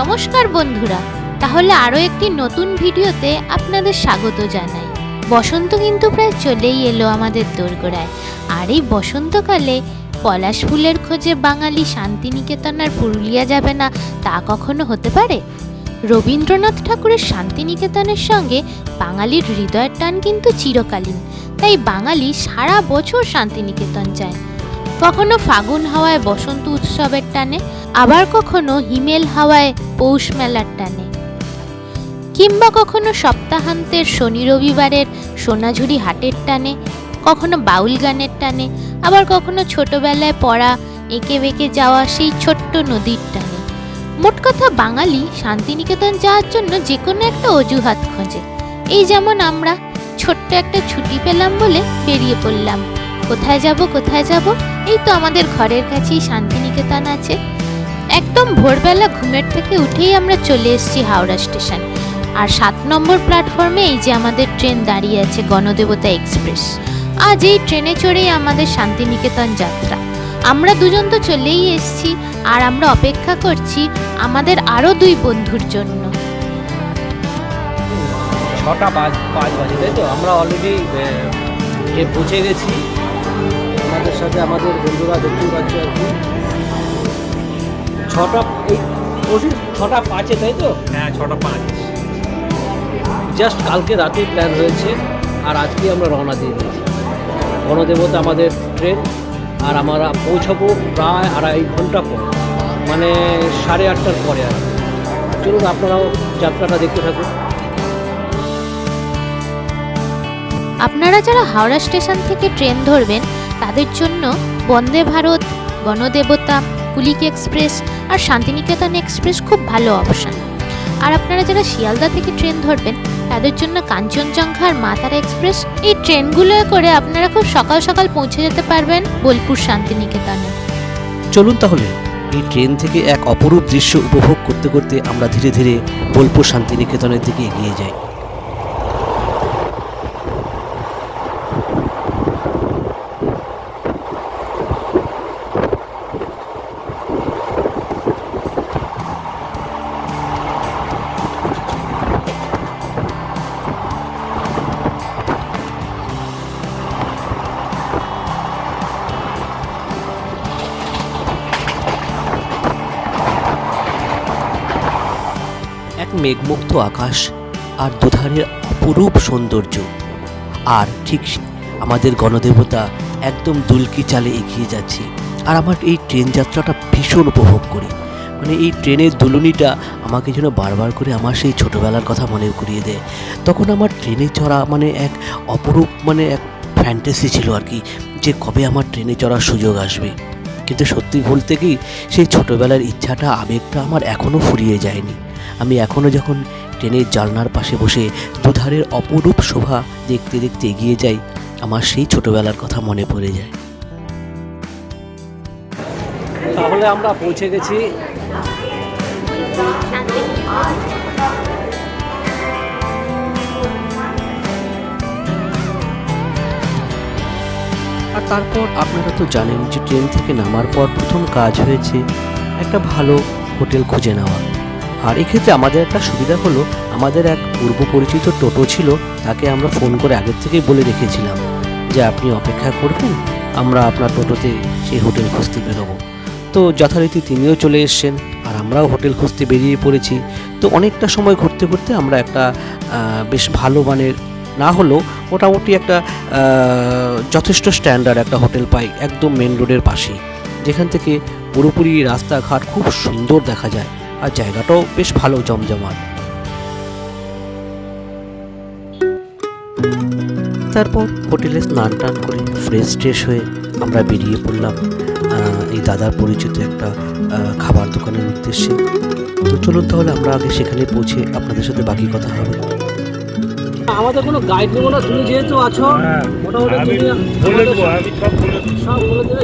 নমস্কার বন্ধুরা, তাহলে আরও একটি নতুন ভিডিওতে আপনাদের স্বাগত জানাই। বসন্ত কিন্তু প্রায় চলেই এলো আমাদের দোরগোড়ায়, আর এই বসন্তকালে পলাশ ফুলের খোঁজে বাঙালি শান্তিনিকেতন আর পুরুলিয়া যাবে না তা কখনো হতে পারে? রবীন্দ্রনাথ ঠাকুরের শান্তিনিকেতনের সঙ্গে বাঙালির হৃদয়ের টান কিন্তু চিরকালীন, তাই বাঙালি সারা বছর শান্তিনিকেতন যায়। কখনো ফাগুন হাওয়ায় বসন্ত উৎসবের টানে আবার কখনো হিমেল হাওয়ায় পৌষ মেলার টানে। কিংবা কখনো সপ্তাহান্তের শনি রবিবারের সোনাঝুরি হাটের টানে, কখনো বাউল গানের টানে, আবার কখনো ছোটবেলায় পড়া এঁকে বেঁকে যাওয়া সেই ছোট্ট নদীর টানে। মোট কথা বাঙালি শান্তিনিকেতন যাওয়ার জন্য যে কোনো একটা অজুহাত খোঁজে। এই যেমন আমরা ছোট্ট একটা ছুটি পেলাম বলে বেরিয়ে পড়লাম। কোথায় যাব কোথায় যাব, এই তো আমাদের ঘরের কাছেই শান্তিনিকেতন আছে। একদম ভোরবেলা ঘুমের থেকে উঠেই আমরা চলে এসেছি হাওড়া স্টেশন। আর সাত নম্বর প্ল্যাটফর্মে এই যে আমাদের ট্রেন দাঁড়িয়ে আছে গণদেবতা এক্সপ্রেস। আজ এই ট্রেনে চড়েই আমাদের শান্তিনিকেতন যাত্রা। আমরা দুজন তো চলেই এসেছি, আর আমরা অপেক্ষা করছি আমাদের আরও দুই বন্ধুর জন্য। ছটা পাঁচ পাঁচ বাজে, তাই তো? আমরা অলরেডি পৌঁছে গেছি। আমাদের সাথে আমাদের বন্ধুরা দেখতেই পাচ্ছে আর কি। ছটা এই পঁচিশ ছটা পাঁচে তাই তো? হ্যাঁ ছটা পাঁচ। জাস্ট কালকে রাতেই প্ল্যান হয়েছে আর আজকে আমরা রওনা দিয়ে দিয়েছি। গণদেবতা আমাদের ট্রেন আর আমরা পৌঁছাবো প্রায় আড়াই ঘণ্টা পর মানে সাড়ে আটটার পরে আর চলুন আপনারাও যাত্রাটা দেখতে থাকুন। আপনারা যারা হাওড়া স্টেশন থেকে ট্রেন ধরবেন তাদের জন্য বন্দে ভারত গণদেবতা কুলিক এক্সপ্রেস আর শান্তিনিকেতন এক্সপ্রেস খুব ভালো অপশান আর আপনারা যারা শিয়ালদা থেকে ট্রেন ধরবেন, তাদের জন্য কাঞ্চনজঙ্ঘা আর মাতারা এক্সপ্রেস, এই ট্রেনগুলো করে আপনারা খুব সকাল সকাল পৌঁছে যেতে পারবেন বোলপুর শান্তিনিকেতনে। চলুন তাহলে, এই ট্রেন থেকে এক অপরূপ দৃশ্য উপভোগ করতে করতে আমরা ধীরে ধীরে বোলপুর শান্তিনিকেতনের দিকে এগিয়ে যাই। মেঘমুক্ত আকাশ আর দুধারের অপরূপ সৌন্দর্য। আর ঠিক আমাদের গণদেবতা একদম দুলকি চালে এগিয়ে যাচ্ছে। আর আমার এই ট্রেন যাত্রাটা ভীষণ উপভোগ করি। মানে এই ট্রেনের দুলুনিটা আমাকে যেন বারবার করে আমার সেই ছোটোবেলার কথা মনে করিয়ে দেয়। তখন আমার ট্রেনে চড়া মানে এক অপরূপ মানে এক ফ্যান্টাসি ছিল আর কি, যে কবে আমার ট্রেনে চড়ার সুযোগ আসবে। কিন্তু সত্যি বলতে কি, সেই ছোটোবেলার ইচ্ছাটা, আবেগটা আমার এখনও ফুরিয়ে যায়নি। আমি এখনও যখন ট্রেনের জানলার পাশে বসে দুধারের অপরূপ শোভা দেখতে দেখতে এগিয়ে যাই, আমার সেই ছোটোবেলার কথা মনে পড়ে যায়। তাহলে আমরা পৌঁছে গেছি। তারপর আপনারা তো জানেন যে ট্রেন থেকে নামার পর প্রথম কাজ হয়েছে একটা ভালো হোটেল খুঁজে নেওয়া। আর এক্ষেত্রে আমাদের একটা সুবিধা হলো, আমাদের এক পূর্ব পরিচিত টোটো ছিল, তাকে আমরা ফোন করে আগের থেকেই বলে রেখেছিলাম যে আপনি অপেক্ষা করবেন, আমরা আপনার টোটোতে সেই হোটেল খুঁজতে বেরোবো। তো যথারীতি তিনিও চলে এসছেন, আর আমরাও হোটেল খুঁজতে বেরিয়ে পড়েছি। তো অনেকটা সময় ঘুরতে ঘুরতে আমরা একটা বেশ ভালো মানের না হলেও মোটামুটি একটা যথেষ্ট স্ট্যান্ডার্ড একটা হোটেল পাই একদম মেন রোডের পাশেই। যেখান থেকে পুরোপুরি রাস্তাঘাট খুব সুন্দর দেখা যায় আর জায়গাটাও বেশ ভালো জমজমাট। তারপর হোটেলে স্নান টান করে ফ্রেশ ট্রেশ হয়ে আমরা বেরিয়ে পড়লাম এই দাদার পরিচিত একটা খাবার দোকানের উদ্দেশ্যে। তো চলুন তাহলে আমরা আগে সেখানে পৌঁছে আপনাদের সাথে বাকি কথা হবে। আমাদের কোনো গাইড নেব না তুমি যেহেতু আছো হ্যাঁ মোটামুটি আমি বলে দেবো আমি সব বলে সব বলে দেবে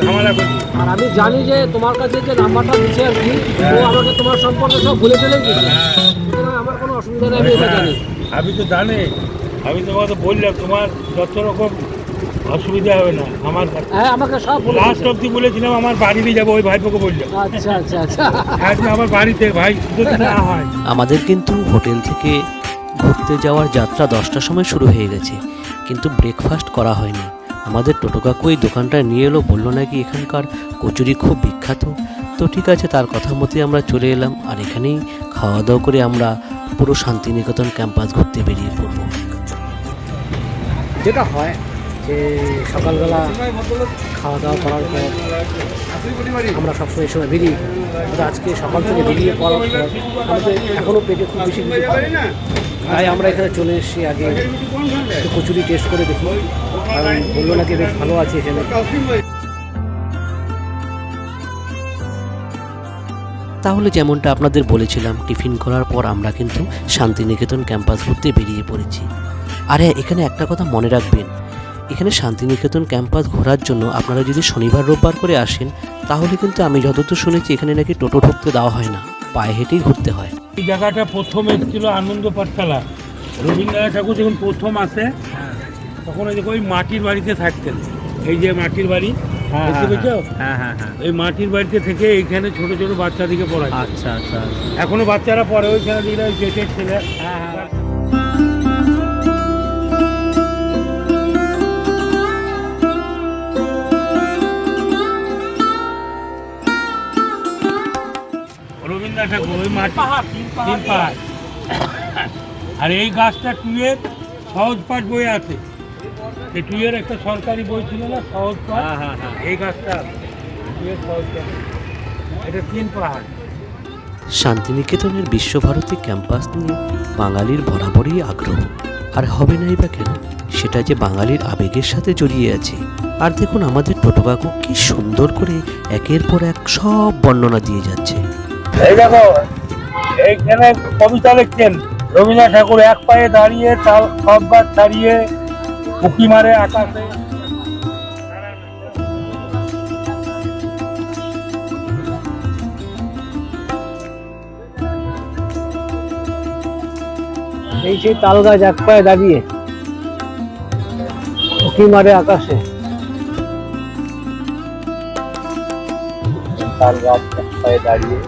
ঝামেলা। আর করছি আর আমি জানি যে তোমার কাছে যে নাম্বারটা দিচ্ছে আর কি ও আমাকে তোমার সম্পর্কে সব ভুলে চলে গেছে হ্যাঁ। আমার কোনো অসুবিধা নেই আমি এটা জানি। আমি তো জানি। আমি তোমাকে বললাম তোমার যত রকম অসুবিধা হবে না আমার হ্যাঁ আমাকে সব বলে লাস্ট। অব্দি বলেছিলাম আমার বাড়িতে যাব ওই ভাইপোকে বললাম। আচ্ছা আচ্ছা আচ্ছা। আজকে আমার বাড়িতে ভাই যদি না হয়। আমাদের কিন্তু হোটেল থেকে ঘুরতে যাওয়ার যাত্রা দশটার সময় শুরু হয়ে গেছে কিন্তু ব্রেকফাস্ট করা হয়নি আমাদের টোটো কাকু এই দোকানটা নিয়ে এলো, বলল নাকি এখানকার কচুরি খুব বিখ্যাত তো ঠিক আছে, তার কথা মতোই আমরা চলে এলাম আর এখানেই খাওয়া দাওয়া করে আমরা পুরো শান্তিনিকেতন ক্যাম্পাস ঘুরতে বেরিয়ে পড়ব যেটা হয় যে সকালবেলা খাওয়া দাওয়া করার পর আমরা সবসময় সময় বেরিয়ে। আজকে সকাল থেকে বেরিয়ে পড়ার পর আমাদের এখনও পেটে খুব বেশি। তাই আমরা এখানে চলে এসেছি আগে একটু কচুরি টেস্ট করে দেখি। কারণ বলল নাকি বেশ ভালো আছে এখানে। তাহলে যেমনটা আপনাদের বলেছিলাম, টিফিন করার পর আমরা কিন্তু শান্তিনিকেতন ক্যাম্পাস ঘুরতে বেরিয়ে পড়েছি। আর হ্যাঁ এখানে একটা কথা মনে রাখবেন, এখানে শান্তিনিকেতন ক্যাম্পাস ঘোরার জন্য আপনারা যদি শনিবার, রোববার করে আসেন, তাহলে কিন্তু আমি যতদূর শুনেছি এখানে নাকি টোটো ঢুকতে দেওয়া হয় না। পায়ে হেঁটেই ঘুরতে হয়। এই জায়গাটা প্রথম এসেছিল আনন্দ পাঠশালা। রবীন্দ্রনাথ ঠাকুর যখন প্রথম আসে তখন ওই দেখো ওই মাটির বাড়িতে থাকতেন। এই যে মাটির বাড়ি হ্যাঁ হ্যাঁ হ্যাঁ এই মাটির বাড়িতে থেকে এইখানে ছোট ছোট বাচ্চাদেরকে পড়ায়। আচ্ছা আচ্ছা এখনও বাচ্চারা পড়ে ওইখানে ওই পেটের ছেলে। হ্যাঁ হ্যাঁ। তিন পাহাড়। আর এই গাছটা টুয়ের সহজ পাঠ বই আছে। এই টুয়ের একটা সরকারি বই ছিল না সহজ পাঠ হ্যাঁ হ্যাঁ হ্যাঁ। এই গাছটা টুয়ের সহজ পাঠ এটা তিন পাহাড়। শান্তিনিকেতনের বিশ্বভারতী ক্যাম্পাস নিয়ে বাঙালির বরাবরই আগ্রহ। আর হবে নাই বা কেন? সেটা যে বাঙালির আবেগের সাথে জড়িয়ে আছে। আর দেখুন আমাদের টোটো কাকু কি সুন্দর করে একের পর এক সব বর্ণনা দিয়ে যাচ্ছে। এই দেখো এইখানে কবিতা লিখছেন। রবীন্দ্রনাথ ঠাকুর এক পায়ে দাঁড়িয়ে তাল সব গাছ ছাড়িয়ে উকি মারে আকাশে। এই সেই তাল গাছ এক পায়ে দাঁড়িয়ে উঁকি মারে আকাশে। তাল গাছ এক পায়ে দাঁড়িয়ে।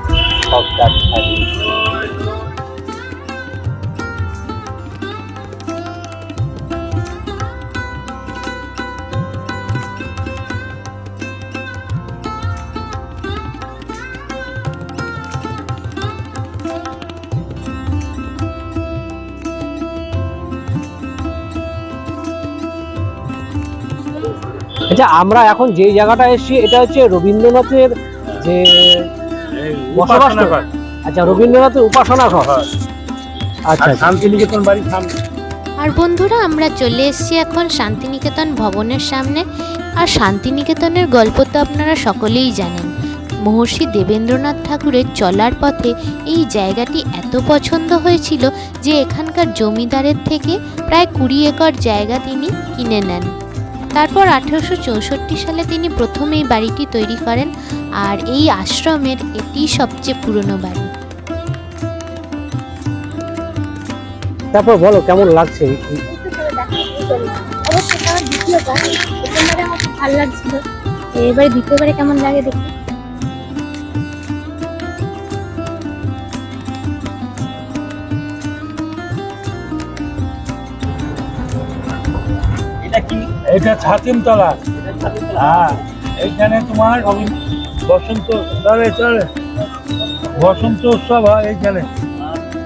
সব গাছ ছাড়িয়ে আচ্ছা আমরা এখন যেই জায়গাটা এসেছি এটা হচ্ছে রবীন্দ্রনাথের যে বসবাস তো? আচ্ছা রবীন্দ্রনাথের উপাসনা ঘর আচ্ছা আচ্ছা। শান্তিনিকেতন বাড়ির সামনে আর বন্ধুরা আমরা চলে এসেছি এখন শান্তিনিকেতন ভবনের সামনে। আর শান্তিনিকেতনের গল্প তো আপনারা সকলেই জানেন। মহর্ষি দেবেন্দ্রনাথ ঠাকুরের চলার পথে এই জায়গাটি এত পছন্দ হয়েছিল যে এখানকার জমিদারের থেকে প্রায় কুড়ি একর জায়গা তিনি কিনে নেন। তারপর আঠেরোশো চৌষট্টি সালে তিনি প্রথম এই বাড়িটি তৈরি করেন আর এই আশ্রমের এটি সবচেয়ে পুরনো বাড়ি। তারপর বলো কেমন লাগছে? অবশ্যই দ্বিতীয়বার প্রথমবারে আমার খুব ভালো লাগছিল। এবারে দ্বিতীয়বারে কেমন লাগে দেখি এটা ছাতিমতলা। হ্যাঁ এইখানে তোমার বসন্ত চলে চলে বসন্ত উৎসব হয় এইখানে।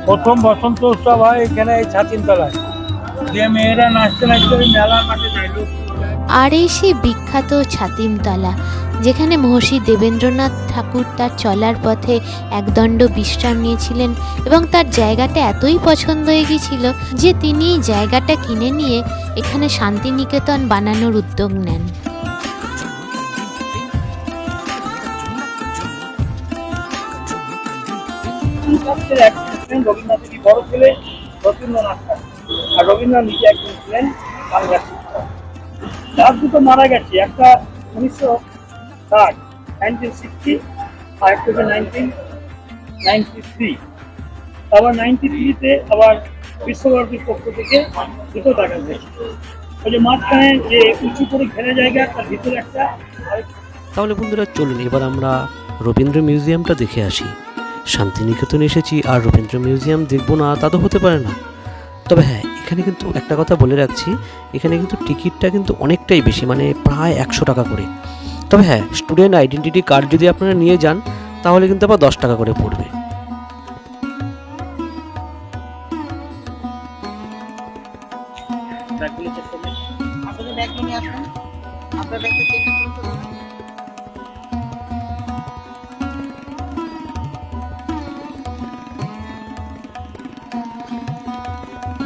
প্রথম বসন্ত উৎসব হয় এখানে এই ছাতিমতলায়। যে মেয়েরা নাচতে নাচতে মেলার মাঠে যায় আর এই সেই বিখ্যাত ছাতিমতলা। যেখানে মহর্ষি দেবেন্দ্রনাথ ঠাকুর তার চলার পথে একদণ্ড বিশ্রাম নিয়েছিলেন এবং তার জায়গাটা এতই পছন্দ হয়ে গিয়েছিল যে তিনি জায়গাটা কিনে নিয়ে এখানে শান্তিনিকেতন বানানোর উদ্যোগ নেন। রবীন্দ্রনাথ রবীন্দ্রনাথ ছিলেন বাংলা শিক্ষক দুটো মারা গেছে। একটা উনিশশো আর একটা হচ্ছে নাইনটিন নাইনটি থ্রি আবার আবার বিশ্বভারতীর পক্ষ থেকে দুটো ওই যে মাঝখানে যে উঁচু করে ঘেরা জায়গা, তার ভিতরে একটা তাহলে বন্ধুরা চলুন, এবার আমরা রবীন্দ্র মিউজিয়ামটা দেখে আসি। শান্তিনিকেতন এসেছি, আর রবীন্দ্র মিউজিয়াম দেখব না, তা তো হতে পারে না। তবে হ্যাঁ এখানে কিন্তু একটা কথা বলে রাখছি, এখানে কিন্তু টিকিটটা কিন্তু অনেকটাই বেশি মানে প্রায় একশো টাকা করে। তবে হ্যাঁ স্টুডেন্ট আইডেন্টিটি কার্ড যদি আপনারা নিয়ে যান, তাহলে কিন্তু আবার দশ টাকা করে পড়বে।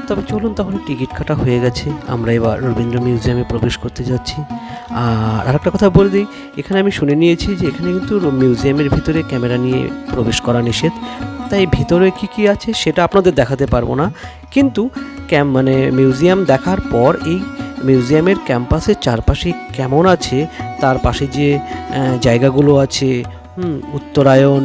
তবে চলুন তাহলে টিকিট কাটা হয়ে গেছে। আমরা এবার রবীন্দ্র মিউজিয়ামে প্রবেশ করতে যাচ্ছি। আর আরেকটা কথা বলে দিই, এখানে আমি শুনে নিয়েছি যে এখানে কিন্তু মিউজিয়ামের ভিতরে ক্যামেরা নিয়ে প্রবেশ করা নিষেধ। তাই ভিতরে কি কি আছে সেটা আপনাদের দেখাতে পারব না। কিন্তু ক্যাম মানে মিউজিয়াম দেখার পর এই মিউজিয়ামের ক্যাম্পাসের চারপাশে কেমন আছে, তার পাশে যে জায়গাগুলো আছে উত্তরায়ণ,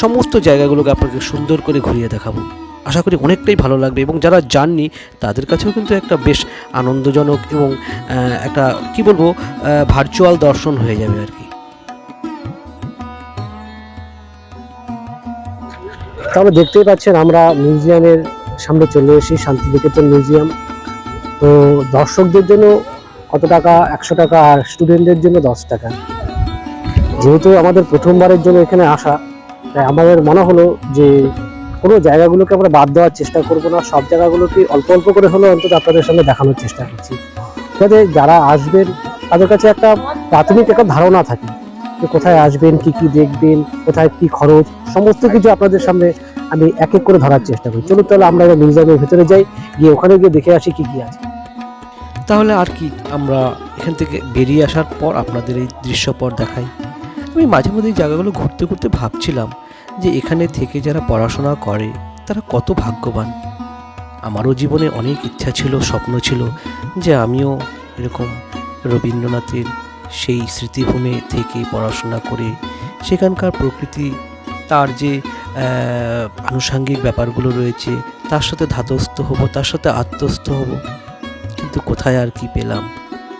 সমস্ত জায়গাগুলোকে আপনাকে সুন্দর করে ঘুরিয়ে দেখাবো। আশা করি অনেকটাই ভালো লাগবে এবং যারা যাননি, তাদের কাছেও কিন্তু একটা বেশ আনন্দজনক এবং একটা, কি বলব ভার্চুয়াল দর্শন হয়ে যাবে আর কি। তাহলে দেখতেই পাচ্ছেন, আমরা মিউজিয়ামের সামনে চলে এসেছি, শান্তিনিকেতন মিউজিয়াম। তো দর্শকদের জন্য কত টাকা? একশো টাকা আর স্টুডেন্টদের জন্য দশ টাকা। যেহেতু আমাদের প্রথমবারের জন্য এখানে আসা, তাই আমাদের মনে হলো যে কোনো জায়গাগুলোকে আমরা বাদ দেওয়ার চেষ্টা করব না। সব জায়গাগুলোকে অল্প অল্প করে হলেও অন্তত আপনাদের সামনে দেখানোর চেষ্টা করছি। যাতে যারা আসবেন, তাদের কাছে একটা প্রাথমিক একটা ধারণা থাকে যে কোথায় আসবেন, কি কি দেখবেন, কোথায় কি খরচ, সমস্ত কিছু আপনাদের সামনে আমি এক এক করে ধরার চেষ্টা করি। চলুন তাহলে আমরা মিউজিয়ামের ভেতরে যাই, গিয়ে ওখানে গিয়ে দেখে আসি কি কি আছে। তাহলে আর কি, আমরা এখান থেকে বেরিয়ে আসার পর আপনাদের এই দৃশ্যপট দেখাই। আমি মাঝে মাঝে এই জায়গাগুলো ঘুরতে ঘুরতে ভাবছিলাম যে এখানে থেকে যারা পড়াশোনা করে, তারা কত ভাগ্যবান। আমারও জীবনে অনেক ইচ্ছা ছিল, স্বপ্ন ছিল যে আমিও এরকম রবীন্দ্রনাথের সেই স্মৃতিভূমি থেকে পড়াশোনা করে সেখানকার প্রকৃতি, তার যে আনুষাঙ্গিক ব্যাপারগুলো রয়েছে, তার সাথে ধাতস্থ হব, তার সাথে আত্মস্থ হব। কিন্তু কোথায় আর কি পেলাম?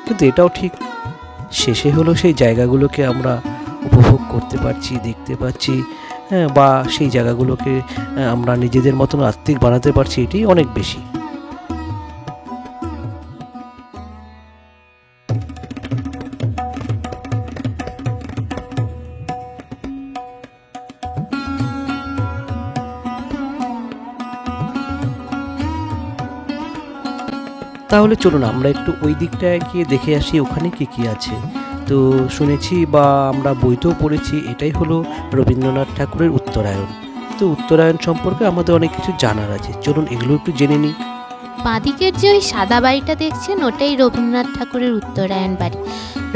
কিন্তু এটাও ঠিক, শেষে হলো সেই জায়গাগুলোকে আমরা উপভোগ করতে পারছি, দেখতে পাচ্ছি বা সেই জায়গাগুলোকে আমরা নিজেদের মতন আত্মিক বানাতে পারছি, এটি অনেক বেশি। তাহলে চলুন, আমরা একটু ওই দিকটায় গিয়ে দেখে আসি, ওখানে কি কি আছে। তো শুনেছি বা আমরা বইতেও পড়েছি, এটাই হলো রবীন্দ্রনাথ ঠাকুরের উত্তরায়ণ। তো উত্তরায়ণ সম্পর্কে আমাদের অনেক কিছু জানার আছে। চলুন এগুলো একটু জেনে নিই। বাঁদিকের যে ওই সাদা বাড়িটা দেখছেন, ওটাই রবীন্দ্রনাথ ঠাকুরের উত্তরায়ণ বাড়ি।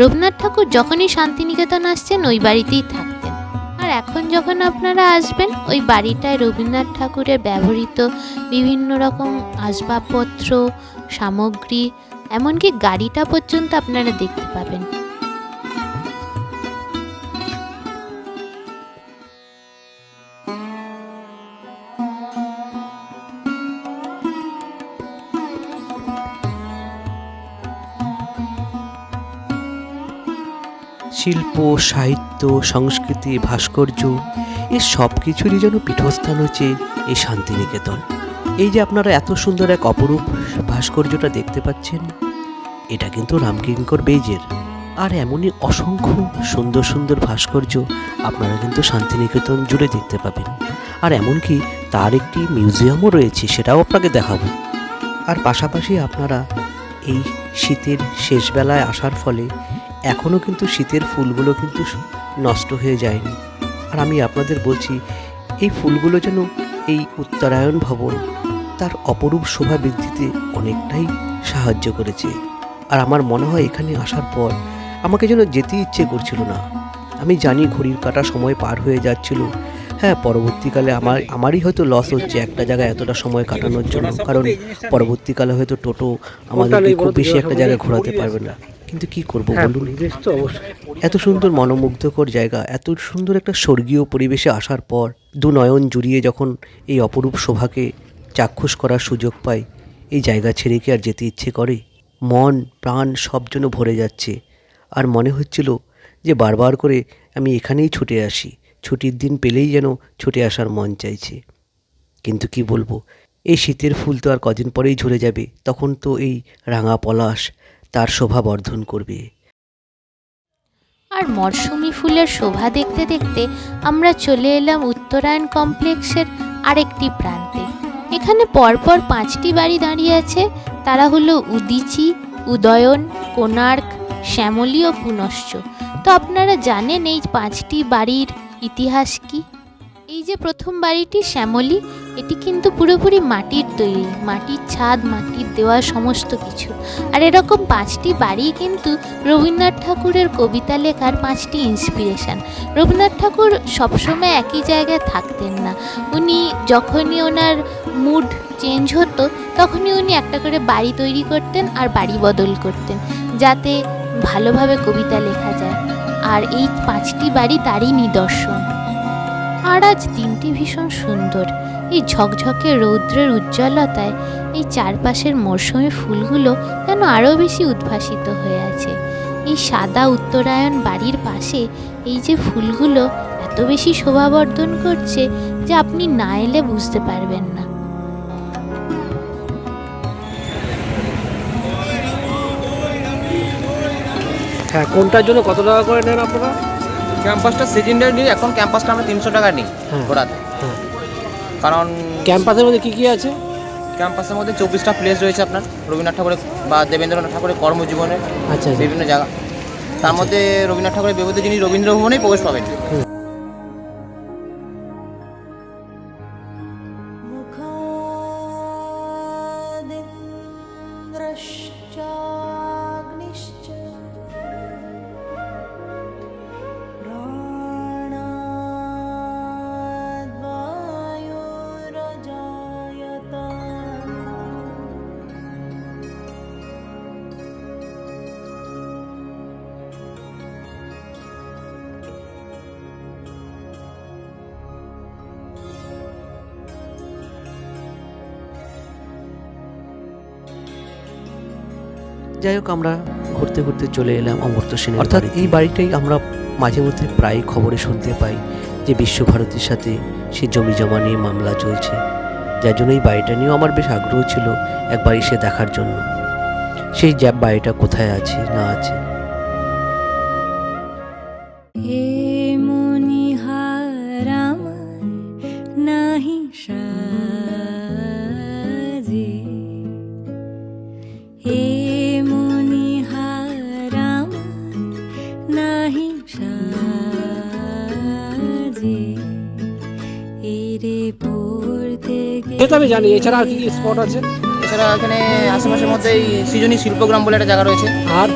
রবীন্দ্রনাথ ঠাকুর যখনই শান্তিনিকেতন আসছেন, ওই বাড়িতেই থাকতেন। আর এখন যখন আপনারা আসবেন, ওই বাড়িটায় রবীন্দ্রনাথ ঠাকুরের ব্যবহৃত বিভিন্ন রকম আসবাবপত্র, সামগ্রী, এমনকি গাড়িটা পর্যন্ত আপনারা দেখতে পাবেন। শিল্প, সাহিত্য, সংস্কৃতি, ভাস্কর্য এই সব কিছুরই যেন পীঠস্থান হচ্ছে এই শান্তিনিকেতন। এই যে আপনারা এত সুন্দর এক অপরূপ ভাস্কর্যটা দেখতে পাচ্ছেন, এটা কিন্তু রামকিঙ্কর বেইজের আর এমনই অসংখ্য সুন্দর সুন্দর ভাস্কর্য আপনারা কিন্তু শান্তিনিকেতন জুড়ে দেখতে পাবেন। আর এমনকি তার একটি মিউজিয়ামও রয়েছে, সেটাও আপনাকে দেখাবো। আর পাশাপাশি আপনারা এই শীতের শেষবেলায় আসার ফলে এখনও কিন্তু শীতের ফুলগুলো কিন্তু নষ্ট হয়ে যায়নি। আর আমি আপনাদের বলছি, এই ফুলগুলো যেন এই উত্তরায়ণ ভবন তার অপরূপ শোভা বৃদ্ধিতে অনেকটাই সাহায্য করেছে। আর আমার মনে হয় এখানে আসার পর আমাকে যেন যেতে ইচ্ছে করছিল না। আমি জানি ঘড়ির কাটা সময় পার হয়ে যাচ্ছিল। হ্যাঁ পরবর্তীকালে আমার, আমারই হয়তো লস হচ্ছে একটা জায়গায় এতটা সময় কাটানোর জন্য। কারণ পরবর্তীকালে হয়তো টোটো আমাদেরকে খুব বেশি একটা জায়গায় ঘোরাতে পারবে না। কিন্তু কি করব বলুন? তো এত সুন্দর মনোমুগ্ধকর জায়গা এত সুন্দর একটা স্বর্গীয় পরিবেশে আসার পর দু নয়ন জুড়িয়ে যখন এই অপরূপ শোভাকে চাক্ষুষ করার সুযোগ পাই এই জায়গা ছেড়ে কি আর যেতে ইচ্ছে করে? মন প্রাণ সব যেন ভরে যাচ্ছে। আর মনে হচ্ছিল যে বারবার করে আমি এখানেই ছুটে আসি ছুটির দিন পেলেই যেন ছুটে আসার মন চাইছে। কিন্তু কি বলব এই শীতের ফুল তো আর কদিন পরেই ঝরে যাবে তখন তো এই রাঙা পলাশ তার শোভা বর্ধন করবে। আর মরশুমি ফুলের শোভা দেখতে দেখতে আমরা চলে এলাম উত্তরায়ণ কমপ্লেক্সের আরেকটি প্রান্তে। এখানে পরপর পাঁচটি বাড়ি দাঁড়িয়ে আছে। তারা হলো উদিচি, উদয়ন, কোণার্ক, শ্যামলী ও পুনশ্চ। তো আপনারা জানেন এই পাঁচটি বাড়ির ইতিহাস কি? এই যে প্রথম বাড়িটি শ্যামলী, এটি কিন্তু পুরোপুরি মাটির তৈরি, মাটির ছাদ, মাটির দেওয়া সমস্ত কিছু। আর এরকম পাঁচটি বাড়ি কিন্তু রবীন্দ্রনাথ ঠাকুরের কবিতা লেখার পাঁচটি ইন্সপিরেশন রবীন্দ্রনাথ ঠাকুর সবসময় একই জায়গায় থাকতেন না। উনি যখনই ওনার মুড চেঞ্জ হতো, তখনই উনি একটা করে বাড়ি তৈরি করতেন আর বাড়ি বদল করতেন, যাতে ভালোভাবে কবিতা লেখা যায়। আর এই পাঁচটি বাড়ি তারই নিদর্শন। আর আজ দিনটি ভীষণ সুন্দর। এই ঝকঝকে রৌদ্রের উজ্জ্বলতায় এই চারপাশের মরশুমি ফুলগুলো যেন আরও বেশি উদ্ভাসিত হয়ে আছে। এই সাদা উত্তরায়ণ বাড়ির পাশে এই যে ফুলগুলো এত বেশি শোভাবর্ধন করছে যে আপনি না এলে বুঝতে পারবেন না। হ্যাঁ কোনটার জন্য কত টাকা করে নেন আপনারা? ক্যাম্পাসটা সিজনটা নিই এখন ক্যাম্পাসটা আমরা তিনশো টাকা নিই হ্যাঁ। ঘোরাতে। হ্যাঁ। কারণ ক্যাম্পাসের মধ্যে কী কী আছে? ক্যাম্পাসের মধ্যে চব্বিশটা প্লেস রয়েছে আপনার রবীন্দ্রনাথ ঠাকুরের বা দেবেন্দ্রনাথ ঠাকুরের কর্মজীবনের আচ্ছা আচ্ছা। বিভিন্ন জায়গা। তার মধ্যে রবীন্দ্রনাথ ঠাকুরের বিভূত যিনি রবীন্দ্র ভবনেই প্রবেশ পাবেন। যাই হোক আমরা ঘুরতে ঘুরতে চলে এলাম অমর্ত্য সেনের অর্থাৎ এই বাড়িটাই আমরা মাঝে মধ্যে প্রায় খবরে শুনতে পাই যে বিশ্বভারতীর সাথে সে জমি জমা নিয়ে মামলা চলছে। যার জন্য এই বাড়িটা নিয়েও আমার বেশ আগ্রহ ছিল একবার এসে দেখার জন্য। সেই যা বাড়িটা কোথায় আছে না আছে তো আমি জানি এছাড়া আর কি কি স্পট আছে? এছাড়া এখানে আশেপাশের মধ্যে এই সৃজনী শিল্পগ্রাম বলে একটা জায়গা রয়েছে। আর?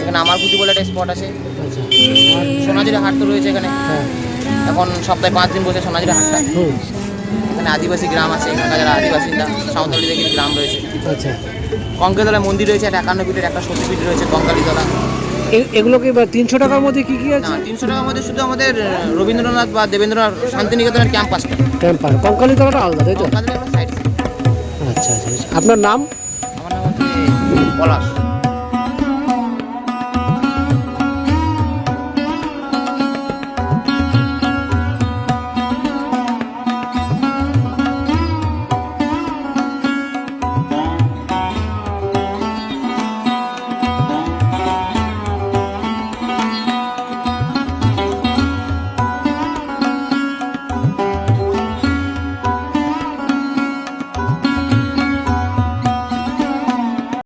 এখানে আমারকুটি বলে একটা স্পট আছে। আচ্ছা। সোনাঝুরি হাট তো রয়েছে এখানে। হ্যাঁ। এখন সপ্তাহে পাঁচ দিন বসে সোনাঝুরি হাটটা। এখানে আদিবাসী গ্রাম আছে এখানকার যারা আদিবাসিন্দা সাঁওতালি দেখি গ্রাম রয়েছে। আচ্ছা। কঙ্কালীতলা মন্দির রয়েছে একটা একান্ন পিঠের একটা সতীপীঠ রয়েছে কঙ্কালীতলা। এগুলোকে বা তিনশো টাকার মধ্যে কি কি আছে? তিনশো টাকার মধ্যে শুধু আমাদের রবীন্দ্রনাথ বা দেবেন্দ্রনাথ শান্তিনিকেতনের ক্যাম্পাসটা ক্যাম্পাস কঙ্কালী তলাটা আলাদা তাই তো? আচ্ছা আচ্ছা আচ্ছা। আপনার নাম? আমার নাম হচ্ছে পলাশ।